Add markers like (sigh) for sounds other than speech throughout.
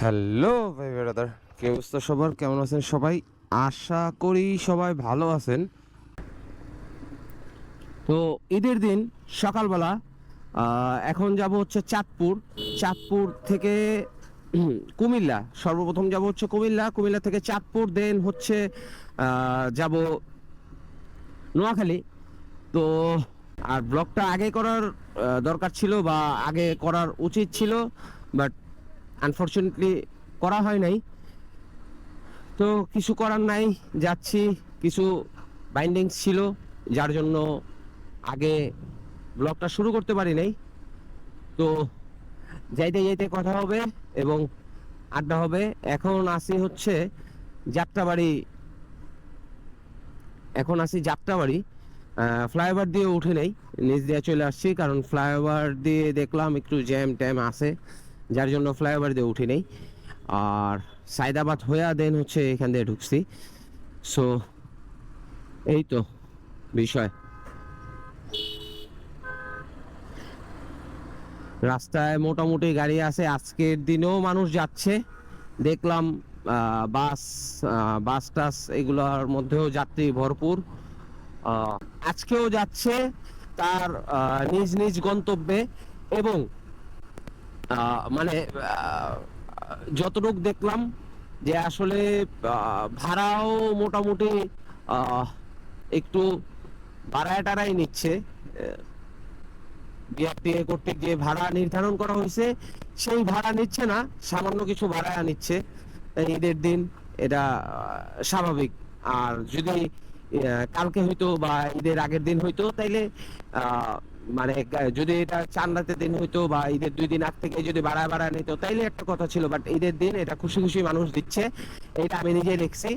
Hello ভাই brother. কি অবস্থা সবার? কেমন আছেন সবাই? আশা করি সবাই ভালো আছেন। তো ঈদের দিন সকালবেলা এখন যাব হচ্ছে চাঁদপুর। চাঁদপুর থেকে (clears throat) কুমিল্লা। সর্বপ্রথম যাব হচ্ছে কুমিল্লা। কুমিল্লা থেকে চাঁদপুর দেন হচ্ছে যাব নোয়াখালী। তো আর ব্লগটা আগে করার দরকার ছিল বা আগে করার উচিত ছিল বাট আনফর্চুনেটলি করা হয় নাই। তো কিছু করার নাই, যাচ্ছি, কিছু বাইন্ডিংস ছিল, যার জন্য আগে ব্লগটা শুরু করতে পারি নাই। তো যাইতে যাইতে কথা হবে এবং আড্ডা হবে। এখন আসি হচ্ছে যাত্রাবাড়ি। এখন আসি যাত্রাবাড়ি। ফ্লাইওভার দিয়ে উঠে নেই, নিচ দিয়ে চলে আসছি, কারণ ফ্লাইওভার দিয়ে দেখলাম একটু জ্যাম ট্যাম আছে। যার জন্য ফ্লাইওভার দিয়ে উঠি নেই। আর সাইদাবাদ হয়ে দেন হচ্ছে এখান দিয়ে ঢুকছি। সো এই তো বিষয়। রাস্তায় মোটামুটি গাড়ি আছে, আজকের দিনেও মানুষ যাচ্ছে। দেখলাম বাস বাস টাস এগুলোর মধ্যেও যাত্রী ভরপুর। আজকেও যাচ্ছে তার নিজ নিজ গন্তব্যে এবং মানে যতটুক দেখলাম যে আসলে ভাড়াও মোটামুটি একটু বাড়ায় টাড়াই নিচ্ছে। বিআরটিএ কর্তৃক যে ভাড়া নির্ধারণ করা হয়েছে, সেই ভাড়া নিচ্ছে না, সামান্য কিছু ভাড়া নিচ্ছে। ঈদের দিন এটা স্বাভাবিক। আর যদি কালকে হইতো বা ঈদের আগের দিন হইতো, তাইলে মানে যদি এটা চান রাতের দিন হইতো বা ঈদের দুই দিন আগ থেকে যদি বাড়ায় বাড়ায় নিত, তাইলে একটা কথা ছিল বাট ঈদের দিন এটা খুশি খুশি মানুষ দিচ্ছে, এটা আমি নিজে লিখছি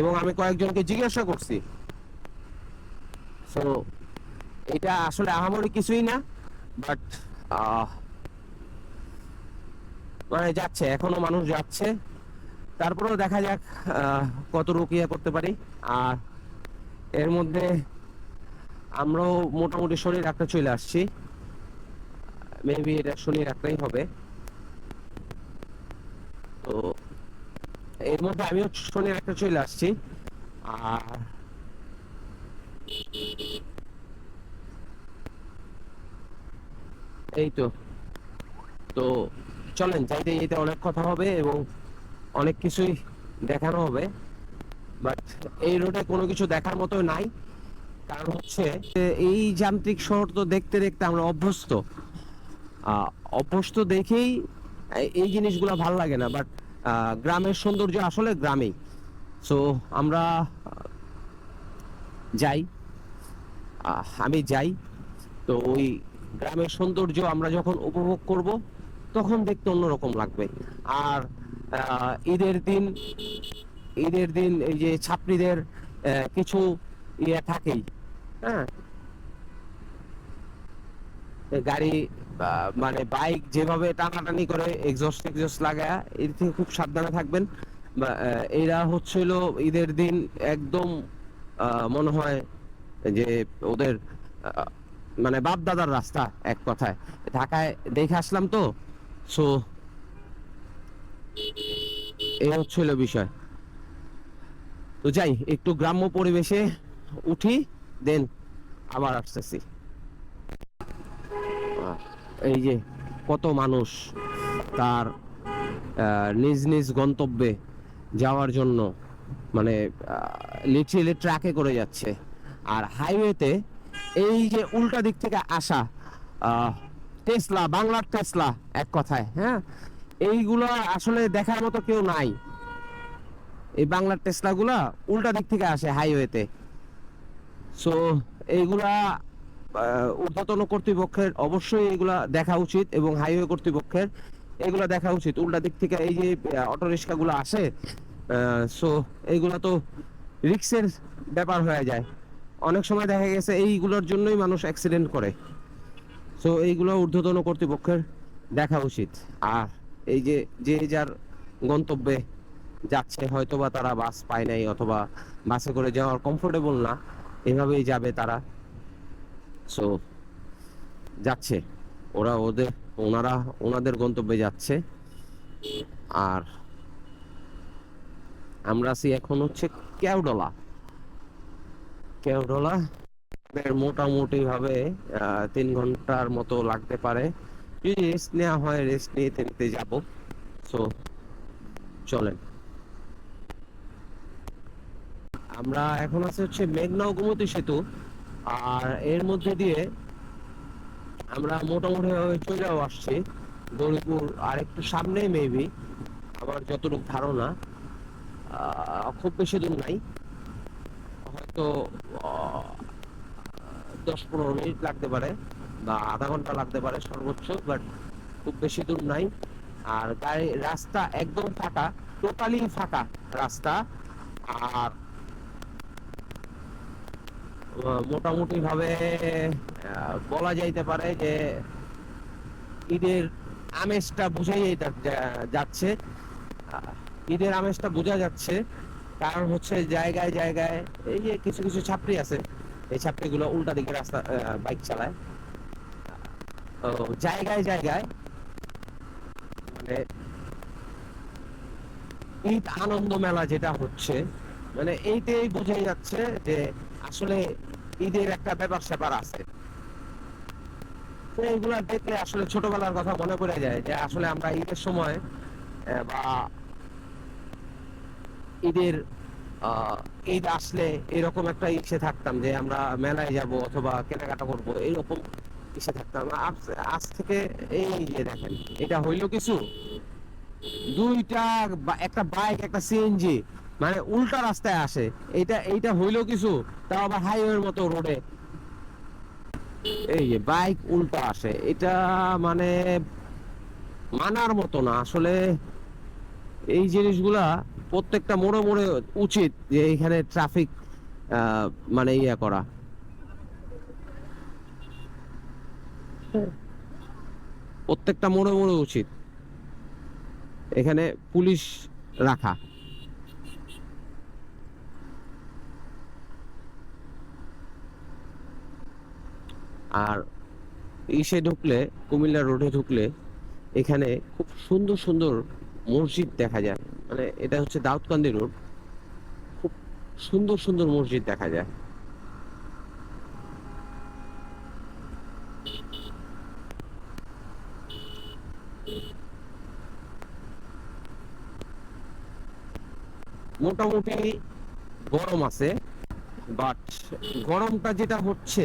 এবং আমি কয়েকজনকে জিজ্ঞাসা করছি। এটা আসলে আহামরি কিছুই না বাট মানে যাচ্ছে, এখনও মানুষ যাচ্ছে। তারপরেও দেখা যাক কত রুকিয়া করতে পারি। আর এর মধ্যে আমরাও মোটামুটি শরীর একটা চলে আসছি। মেবি এটা শরীর একটাই হবে। তো এর মধ্যে আমিও শনি একটা চলে আসছি। আর এই তো। তো চলেন যাইতে যেতে অনেক কথা হবে এবং অনেক কিছুই দেখানো হবে। বাট এই রোডে কোনো কিছু দেখার মতো নাই। কারণ হচ্ছে এই যান্ত্রিক শহর তো দেখতে দেখতে আমরা অভ্যস্ত। অভ্যস্ত দেখেই এই জিনিসগুলো ভালো লাগে না বাট গ্রামের সৌন্দর্য আসলে গ্রামেই। সো আমরা যাই। আমি যাই। তো ওই গ্রামের সৌন্দর্য আমরা যখন উপভোগ করব, তখন দেখতে অন্যরকম লাগবে। আর ঈদের দিন ঈদের দিন এই যে ছাত্রীদের কিছু ইয়ে থাকেই। হ্যাঁ। এ গাড়ি মানে বাইক যেভাবে টানাটানি করে এক্সস্ট এক্সস্ট লাগায়, এর থেকে খুব সাবধানে থাকবেন। এরা হচ্ছিল ঈদের দিন একদম মনে হয় যে ওদের মানে বাপ দাদার রাস্তা, এক কথায়। ঢাকায় দেখে আসলাম তো, সো এই হচ্ছিল বিষয়। তো যাই, একটু গ্রাম্য পরিবেশে উঠি, দেন আবার আসতেছি। এই যে কত মানুষ তার নিজ নিজ গন্তব্যে যাওয়ার জন্য মানে লিটারেলি ট্রাকে করে যাচ্ছে। আর হাইওয়েতে এই যে উল্টা দিক থেকে আসা টেসলা বাংলার টেসলা এক কথায় হ্যাঁ? এইগুলো আসলে দেখার মতো কেউ নাই। এই বাংলার টেসলাগুলা উল্টা দিক থেকে আসে হাইওয়েতে সো এইগুলা ঊর্ধ্বতন কর্তৃপক্ষের অবশ্যই এগুলা দেখা উচিত এবং হাইওয়ে কর্তৃপক্ষের এগুলা দেখা উচিত। উল্টা দিক থেকে এই যে অটো রিক্সাগুলো আসে সো এইগুলা তো রিক্সের ব্যাপার হয়ে যায়। অনেক সময় দেখা গেছে এইগুলোর জন্যই মানুষ অ্যাক্সিডেন্ট করে। সো এইগুলো ঊর্ধ্বতন কর্তৃপক্ষের দেখা উচিত। আর এই যে যে যার গন্তব্যে যাচ্ছে, হয়তোবা তারা বাস পায় নাই অথবা বাসে করে যাওয়ার কমফোর্টেবল না। এভাবেই যাবে তারা। সো যাচ্ছে। ওরা ওদের, ওনারা, ওনাদের গন্তব্যে যাচ্ছে। আর আমরা আছি এখন হচ্ছে কেওডলা। কেওডলা মোটামুটি ভাবে তিন ঘণ্টার মতো লাগতে পারে। যদি রেস্ট নেওয়া হয় রেস্ট নিয়ে নিতে যাব। সো চলেন। আমরা এখন আছে হচ্ছে মেঘনা গোমতী সেতু। আর এর মধ্যে দিয়ে আমরা মোটামুটি ভাবে চলেও আসছি। গৌরীপুর আর একটু সামনে মেবি আমার যতটুকু ধারণা। খুব বেশি দূর নাই। হয়তো দশ পনেরো মিনিট লাগতে পারে বা আধা ঘণ্টা লাগতে পারে সর্বোচ্চ বাট খুব বেশি দূর নাই। আর গাড়ি, রাস্তা একদম ফাঁকা টোটালি ফাঁকা রাস্তা। আর মোটামুটি ভাবে বলা যাইতে পারে যে ঈদের আমেজটা বোঝাই যাচ্ছে। ঈদের আমেজটা বোঝা যাচ্ছে। কারণ হচ্ছে জায়গায় জায়গায় এই যে কিছু কিছু ছাত্রী আছে, এই ছাত্রীগুলো উল্টা দিকে রাস্তা বাইক চালায়। জায়গায় জায়গায় মানে ঈদ আনন্দ মেলা যেটা হচ্ছে মানে এইটাই বোঝাই যাচ্ছে যে আসলে ঈদের একটা ব্যাপার স্যাপার আছে। এইগুলা দেখলে আসলে ছোটবেলার কথা মনে পড়ে যায় যে আসলে আমরা ঈদের সময় বা ঈদের ঈদ আসলে এরকম একটা ইচ্ছে থাকতাম যে আমরা মেলায় যাব অথবা কেনাকাটা করব, এরকম ইচ্ছে থাকতাম আজ থেকে এই যে দেখেন, এটা হইল কিছু? দুইটা একটা বাইক একটা সিএনজি মানে উল্টা রাস্তায় আসে। এটা এইটা হইল কিছু, তাও আবার হাইওয়ের মতো রোডে এই যে বাইক উল্টা আসে। এটা মানে মানার মতো না। আসলে এই জিনিসগুলা প্রত্যেকটা মোড়ে মোড়ে উচিত যে এখানে ট্রাফিক মানে ইয়ে করা। প্রত্যেকটা মোড়ে মোড়ে উচিত। এখানে পুলিশ রাখা। আর ইসে ঢুকলে, কুমিল্লা রোডে ঢুকলে, এখানে খুব সুন্দর সুন্দর মসজিদ দেখা যায়। মানে এটা হচ্ছে দাউদকান্দি রোড খুব সুন্দর সুন্দর মসজিদ দেখা যায়। মোটামুটি গরম আছে বাট গরমটা যেটা হচ্ছে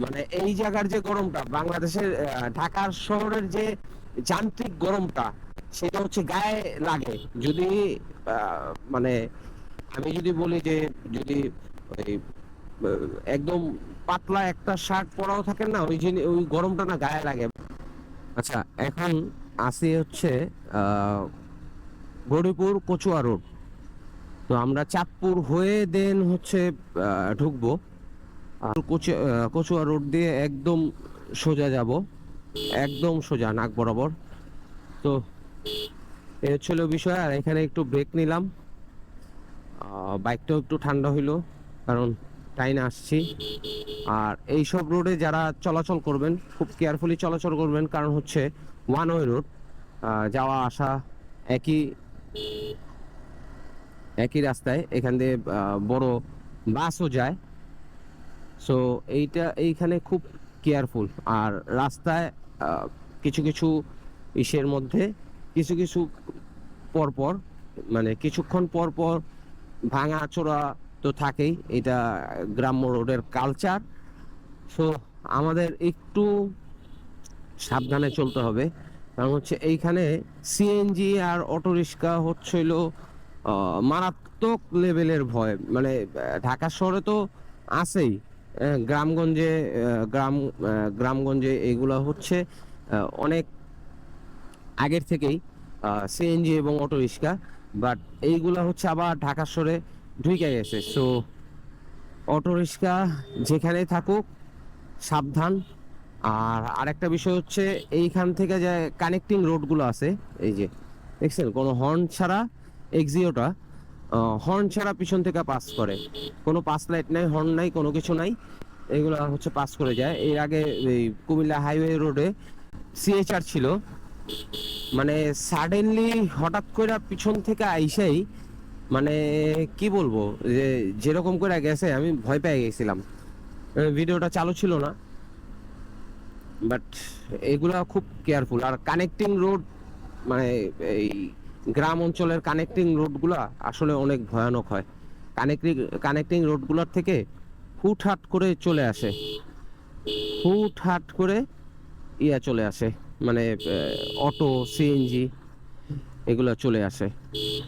মানে এই জায়গার যে গরমটা, বাংলাদেশের ঢাকার শহরের যে যান্ত্রিক গরমটা, সেটা হচ্ছে গায়ে লাগে। যদি মানে আমি যদি বলি যে যদি একদম পাতলা একটা শার্ট পরাও থাকে না, ওই জিনি- ওই গরমটা না গায়ে লাগে। আচ্ছা এখন আসি হচ্ছে গৌরীপুর কচুয়া রোড। তো আমরা চাঁদপুর হয়ে দেন হচ্ছে ঢুকবো। আর কচু কচুয়া রোড দিয়ে একদম সোজা যাব। একদম সোজা, নাক বরাবর। তো এ হচ্ছিল বিষয়, আর এখানে একটু ব্রেক নিলাম। বাইকটাও একটু ঠান্ডা হইল, কারণ টাইনে আসছি। আর এই সব রোডে যারা চলাচল করবেন, খুব কেয়ারফুলি চলাচল করবেন, কারণ হচ্ছে ওয়ান ওয়ে রোড যাওয়া, আসা একই একই রাস্তায়। এখান দিয়ে বড় বাসও যায়। সো এইটা, এইখানে খুব কেয়ারফুল আর রাস্তায় কিছু কিছু ইসের মধ্যে কিছু কিছু পরপর মানে কিছুক্ষণ পরপর পর ভাঙা চোরা তো থাকেই। এটা গ্রাম্য রোডের কালচার সো আমাদের একটু সাবধানে চলতে হবে। কারণ হচ্ছে এইখানে সিএনজি আর অটো রিক্সা হচ্ছিল মারাত্মক লেভেলের ভয়। মানে ঢাকা শহরে তো আছেই। গ্রামগঞ্জে গ্রাম গ্রামগঞ্জে এগুলো হচ্ছে অনেক আগের থেকেই সিএনজি এবং অটো রিক্সা বাট এইগুলা হচ্ছে আবার ঢাকা শহরে ঢুকে গেছে সো অটো রিক্সা যেখানেই থাকুক, সাবধান। আর আরেকটা বিষয় হচ্ছে, এইখান থেকে যে কানেক্টিং রোডগুলো আছে, এই যে, দেখছেন? কোনো হর্ন ছাড়া এক্সিওটা হর্ন ছাড়া পিছন থেকে পাস করে। কোনো পাস লাইট নাই হর্ন নাই, কোনো কিছু নাই। এগুলো হচ্ছে পাস করে যায়। এর আগে এই কুমিল্লা হাইওয়ে রোডে সিএচআর ছিল। মানে সাডেনলি হঠাৎ করে পিছন থেকে আইসাই মানে কি বলব, যে যেরকম করে গেছে, আমি ভয় পেয়ে গেছিলাম। ভিডিওটা চালু ছিল না। বাট এগুলা খুব কেয়ারফুল আর কানেক্টিং রোড মানে এই গ্রাম অঞ্চলের কানেক্টিং রোডগুলা আসলে অনেক ভয়ানক হয়। কানেক্টিং কানেক্টিং রোডগুলোর থেকে হুটহাট করে চলে আসে। হুটহাট করে ইয়া চলে আসে। মানে অটো সিএনজি এগুলো চলে আসে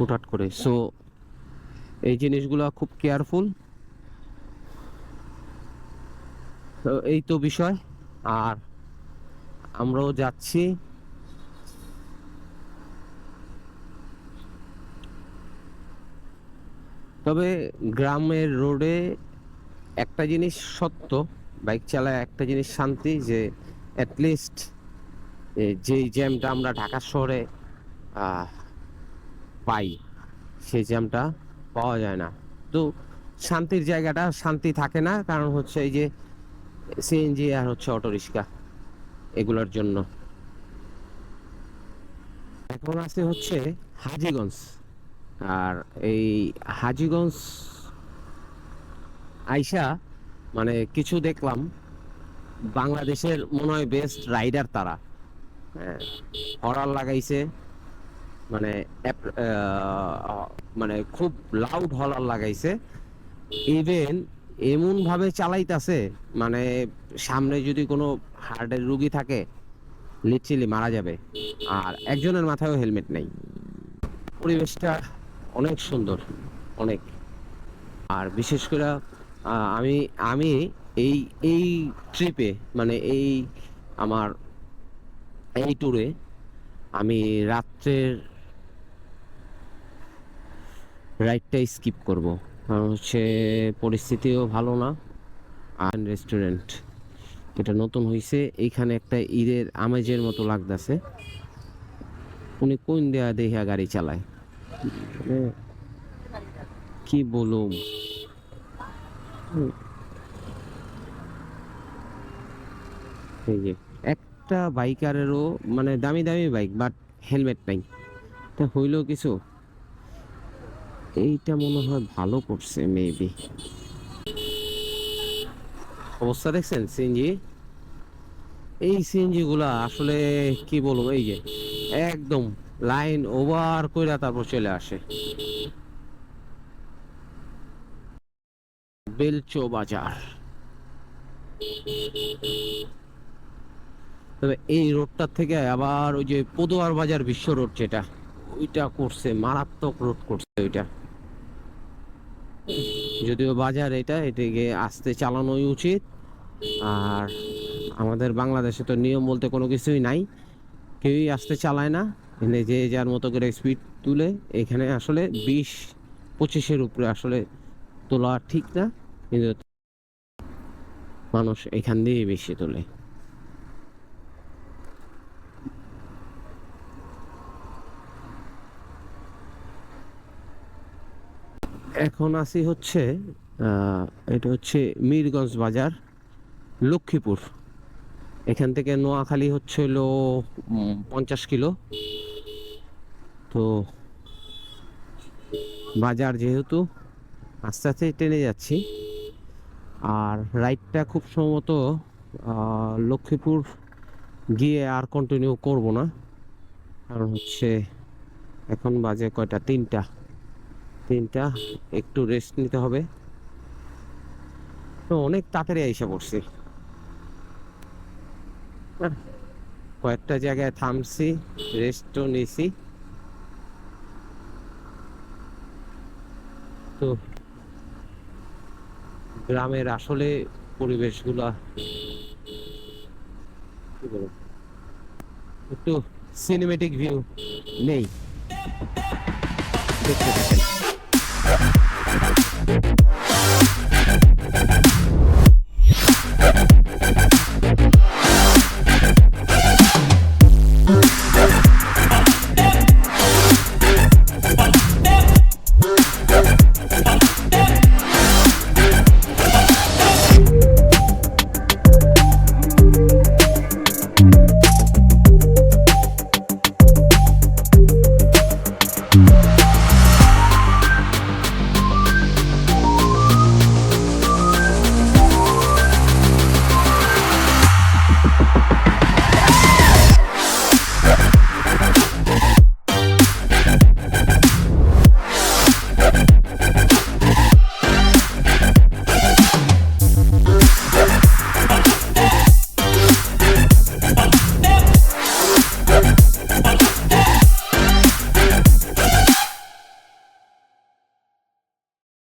হুটহাট করে। সো এই জিনিসগুলো খুব কেয়ারফুল তো এই তো বিষয়। আর আমরাও যাচ্ছি। তবে গ্রামের রোডে একটা জিনিস সত্য, বাইক চালায় একটা জিনিস শান্তি যে অ্যাটলিস্ট যেই জ্যামটা আমরা ঢাকা শহরে পাই, সেই জ্যামটা পাওয়া যায় না। তো শান্তির জায়গাটা শান্তি থাকে না, কারণ হচ্ছে এই যে সিএনজি আর হচ্ছে অটো রিক্সা, এগুলোর জন্য। এখন আছে হচ্ছে হাজিগঞ্জ। আর এই হাজিগঞ্জ আইসা মানে কিছু দেখলাম, বাংলাদেশের মনে হয় বেস্ট রাইডার তারা। হ্যাঁ হরার লাগাইছে মানে মানে খুব লাউড হলার লাগাইছে। ইভেন এমন ভাবে চালাইতাছে মানে সামনে যদি কোনো হার্টের রুগী থাকে লিটারেলি মারা যাবে। আর একজনের মাথায়ও হেলমেট নেই। পরিবেশটা অনেক সুন্দর, অনেক। আর বিশেষ করে আমি আমি এই এই ট্রিপে মানে এই আমার, এই ট্যুরে আমি রাত্রের রাইডটা স্কিপ করব। কারণ হচ্ছে পরিস্থিতিও ভালো না। আর রেস্টুরেন্ট এটা নতুন হয়েছে এইখানে একটা ঈদের আমেজের মতো লাগতেছে। উনি কোন দেয়া দেহা গাড়ি চালায়? কি বলুম একটা বাইকারেরও মানে দামি দামি বাইক বাট হেলমেট নাই। এটা হইল কিছু? এইটা মনে হয় ভালো করছে মেবি অবস্থা দেখছেন সিএনজি এই সিএনজি গুলা আসলে কি বলব, এই যে, একদম লাইন ওভার কইরা তারপর চলে আসে। বেলচো বাজার। তবে এই রোডটার থেকে আবার ওই যে পদুয়ার বাজার বিশ্ব রোড যেটা, ওইটা করছে, মারাত্মক রোড করছে ওইটা। যদিও বাজার এটা এটাকে আস্তে চালানোই উচিত। আর আমাদের বাংলাদেশে তো নিয়ম বলতে কোনো কিছুই নাই। কেউই আস্তে চালায় না। এখানে যে যার মতো করে স্পিড তুলে এখানে আসলে বিশ পঁচিশের উপরে আসলে তোলা ঠিক না, কিন্তু মানুষ এখান দিয়েই বেশি তোলে। এখন আসি হচ্ছে এটা হচ্ছে মিরগঞ্জ বাজার, লক্ষ্মীপুর। এখান থেকে নোয়াখালী হচ্ছে হলো পঞ্চাশ কিলো। তো বাজার যেহেতু আস্তে আস্তে ট্রেনে যাচ্ছি, আর রাইডটা খুব সম্ভবত লক্ষ্মীপুর গিয়ে আর কন্টিনিউ করব না। কারণ হচ্ছে এখন বাজে কয়টা? তিনটা। তিনটা, একটু রেস্ট নিতে হবে। তো অনেক তাড়াতাড়ি এসে পড়ছি। কয়েকটা জায়গায় থামছি রেস্টও নিছি। তো গ্রামের আসলে পরিবেশগুলা একটু সিনেমেটিক ভিউ নেই। দেখতে